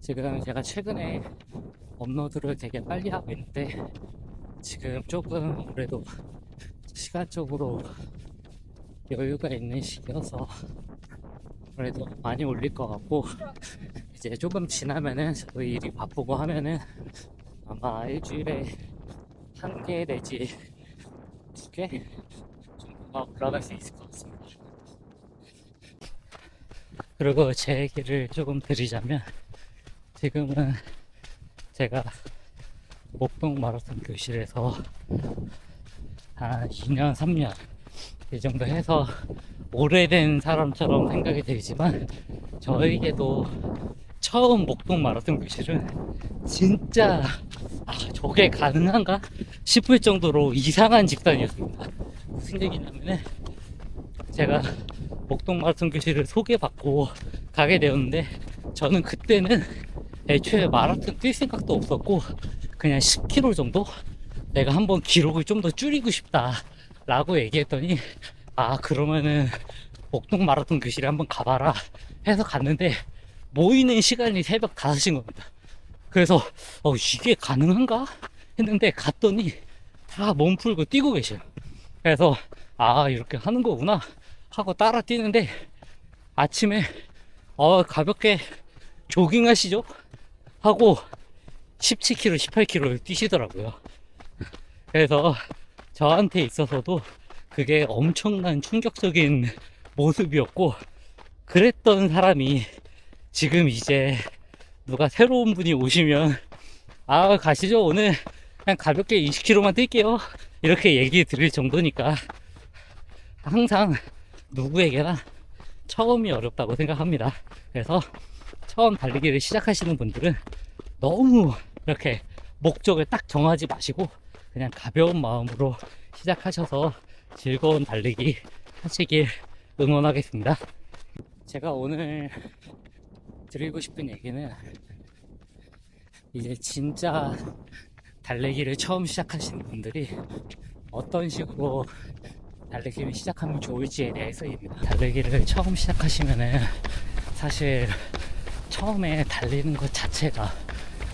지금 제가 최근에 업로드를 되게 빨리 하고 있는데 지금 조금 그래도 시간적으로 여유가 있는 시기여서 그래도 많이 올릴 것 같고 이제 조금 지나면은 저도 일이 바쁘고 하면은 아마 일주일에 한 개 내지 두 개 정도가 올라갈 수 있을 것 같습니다. 그리고 제 얘기를 조금 드리자면 지금은 제가 목동 마라톤 교실에서 한 2년, 3년 이 정도 해서 오래된 사람처럼 생각이 들지만 저에게도 처음 목동 마라톤 교실은 진짜 아 저게 가능한가 싶을 정도로 이상한 집단이었습니다. 무슨 얘기냐면은 제가 목동 마라톤 교실을 소개받고 가게 되었는데 저는 그때는 애초에 마라톤 뛸 생각도 없었고 그냥 10km 정도 내가 한번 기록을 좀 더 줄이고 싶다 라고 얘기했더니 아 그러면은 목동 마라톤 교실에 한번 가봐라 해서 갔는데 모이는 시간이 새벽 5시인 겁니다. 그래서 어 이게 가능한가? 했는데 갔더니 다 몸 풀고 뛰고 계셔요. 그래서 아 이렇게 하는 거구나 하고 따라 뛰는데 아침에 어 가볍게 조깅 하시죠 하고 17km 18km를 뛰시더라고요. 그래서 저한테 있어서도 그게 엄청난 충격적인 모습이었고 그랬던 사람이 지금 이제 누가 새로운 분이 오시면 아 가시죠. 오늘 그냥 가볍게 20km만 뛸게요. 이렇게 얘기 드릴 정도니까 항상 누구에게나 처음이 어렵다고 생각합니다. 그래서 처음 달리기를 시작하시는 분들은 너무 이렇게 목적을 딱 정하지 마시고 그냥 가벼운 마음으로 시작하셔서 즐거운 달리기 하시길 응원하겠습니다. 제가 오늘 드리고 싶은 얘기는 이제 진짜 달리기를 처음 시작하시는 분들이 어떤 식으로 달리기를 시작하면 좋을지에 대해서입니다. 달리기를 처음 시작하시면은 사실 처음에 달리는 것 자체가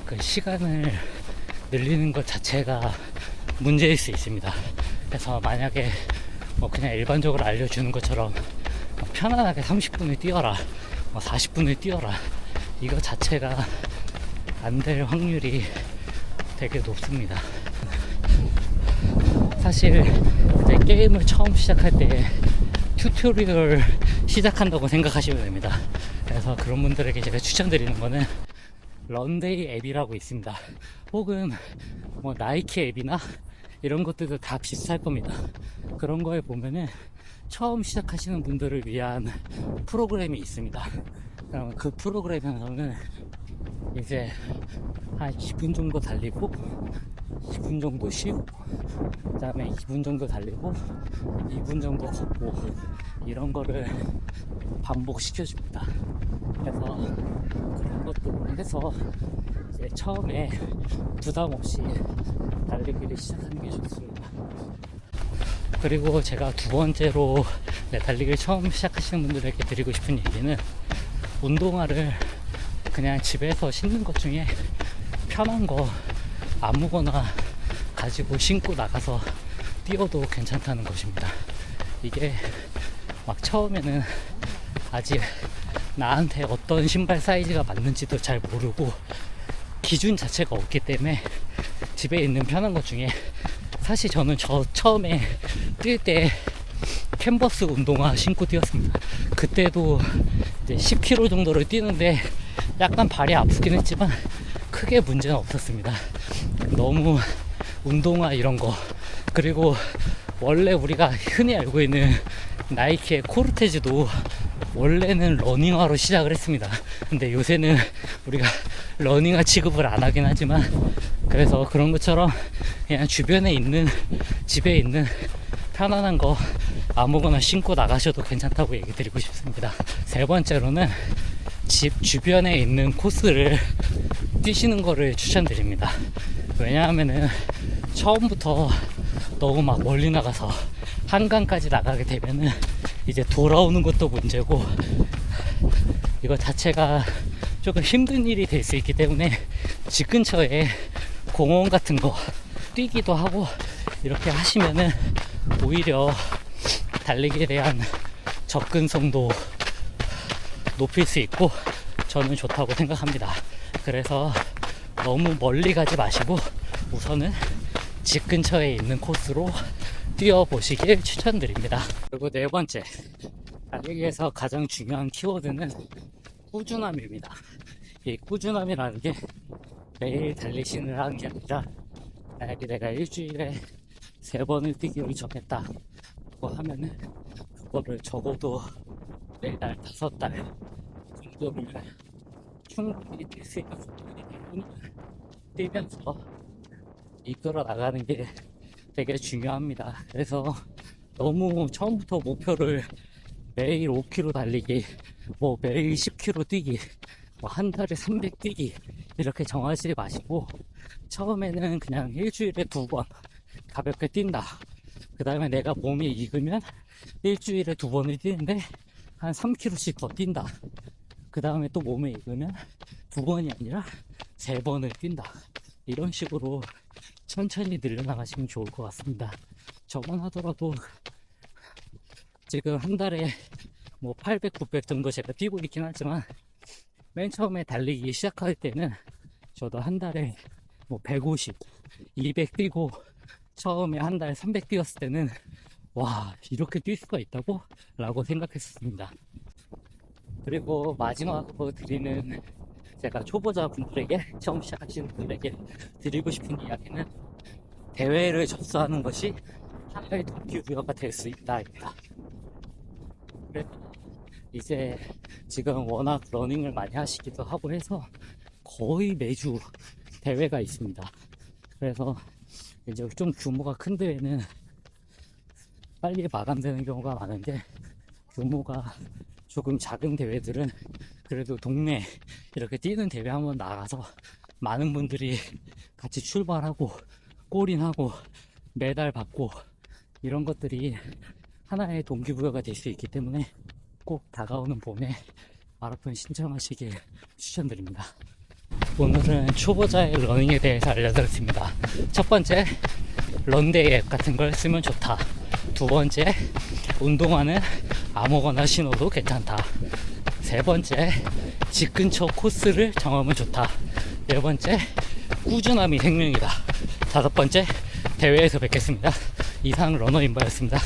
그 시간을 늘리는 것 자체가 문제일 수 있습니다. 그래서 만약에 뭐 그냥 일반적으로 알려주는 것처럼 뭐 편안하게 30분을 뛰어라, 뭐 40분을 뛰어라, 이거 자체가 안 될 확률이 되게 높습니다. 사실 게임을 처음 시작할 때 튜토리얼 시작한다고 생각하시면 됩니다. 그래서 그런 분들에게 제가 추천드리는 거는 런데이 앱이라고 있습니다. 혹은 뭐 나이키 앱이나 이런 것들도 다 비슷할 겁니다. 그런 거에 보면은 처음 시작하시는 분들을 위한 프로그램이 있습니다. 그러면 그 프로그램에서는 이제 한 2분 정도 달리고 10분 정도 쉬고 그 다음에 2분 정도 달리고 2분 정도 걷고 이런 거를 반복시켜줍니다. 그래서 그런 것들을 해서 이제 처음에 부담 없이 달리기를 시작하는 게 좋습니다. 그리고 제가 두 번째로 네, 달리기를 처음 시작하시는 분들에게 드리고 싶은 얘기는 운동화를 그냥 집에서 신는 것 중에 편한 거 아무거나 가지고 신고 나가서 뛰어도 괜찮다는 것입니다. 이게 막 처음에는 아직 나한테 어떤 신발 사이즈가 맞는지도 잘 모르고 기준 자체가 없기 때문에 집에 있는 편한 것 중에 사실 저는 저 처음에 뛸 때 캔버스 운동화 신고 뛰었습니다. 그때도 이제 10km 정도를 뛰는데 약간 발이 아프긴 했지만 크게 문제는 없었습니다. 너무 운동화 이런 거 그리고 원래 우리가 흔히 알고 있는 나이키의 코르테즈도 원래는 러닝화로 시작을 했습니다. 근데 요새는 우리가 러닝화 취급을 안 하긴 하지만 그래서 그런 것처럼 그냥 주변에 있는 집에 있는 편안한 거 아무거나 신고 나가셔도 괜찮다고 얘기 드리고 싶습니다. 세 번째로는 집 주변에 있는 코스를 뛰시는 거를 추천드립니다. 왜냐하면은 처음부터 너무 막 멀리 나가서 한강까지 나가게 되면은 이제 돌아오는 것도 문제고 이거 자체가 조금 힘든 일이 될 수 있기 때문에 집 근처에 공원 같은 거 뛰기도 하고 이렇게 하시면은 오히려 달리기에 대한 접근성도 높일 수 있고 저는 좋다고 생각합니다. 그래서 너무 멀리 가지 마시고 우선은 집 근처에 있는 코스로 뛰어보시길 추천드립니다. 그리고 네 번째, 달리기에서 가장 중요한 키워드는 꾸준함입니다. 이 꾸준함이라는 게 매일 달리시는 하는 게 아니라 만약에 내가 일주일에 세 번을 뛰기로 정했다 고 하면은 그거를 적어도 네달 다섯 달 정도를 충분히 뛸수 있는 때문에 뛰면서 이끌어 나가는 게 되게 중요합니다. 그래서 너무 처음부터 목표를 매일 5km 달리기, 뭐 매일 10km 뛰기, 뭐 한 달에 300 뛰기 이렇게 정하지 마시고 처음에는 그냥 일주일에 두 번 가볍게 뛴다. 그 다음에 내가 몸이 익으면 일주일에 두 번을 뛰는데 한 3km씩 더 뛴다. 그 다음에 또 몸에 익으면 두 번이 아니라 세 번을 뛴다. 이런 식으로 천천히 늘려나가시면 좋을 것 같습니다. 저번 하더라도 지금 한 달에 뭐 800, 900 정도 제가 뛰고 있긴 하지만 맨 처음에 달리기 시작할 때는 저도 한 달에 뭐 150, 200 뛰고 처음에 한 달에 300 뛰었을 때는 와 이렇게 뛸 수가 있다고? 라고 생각했었습니다. 그리고 마지막으로 드리는 제가 초보자 분들에게 처음 시작하시는 분들에게 드리고 싶은 이야기는 대회를 접수하는 것이 하나의 동기부여가 될 수 있다입니다. 그래서 이제 지금 워낙 러닝을 많이 하시기도 하고 해서 거의 매주 대회가 있습니다. 그래서 이제 좀 규모가 큰 대회는 빨리 마감되는 경우가 많은데 규모가 조금 작은 대회들은 그래도 동네 이렇게 뛰는 대회 한번 나가서 많은 분들이 같이 출발하고 골인하고 메달 받고 이런 것들이 하나의 동기부여가 될 수 있기 때문에 꼭 다가오는 봄에 마라톤 신청하시길 추천드립니다. 오늘은 초보자의 러닝에 대해서 알려드렸습니다. 첫 번째, 런데이 앱 같은 걸 쓰면 좋다. 두 번째, 운동화는 아무거나 신어도 괜찮다. 세 번째, 집 근처 코스를 정하면 좋다. 네 번째, 꾸준함이 생명이다. 다섯 번째, 대회에서 뵙겠습니다. 이상 러너 인바였습니다.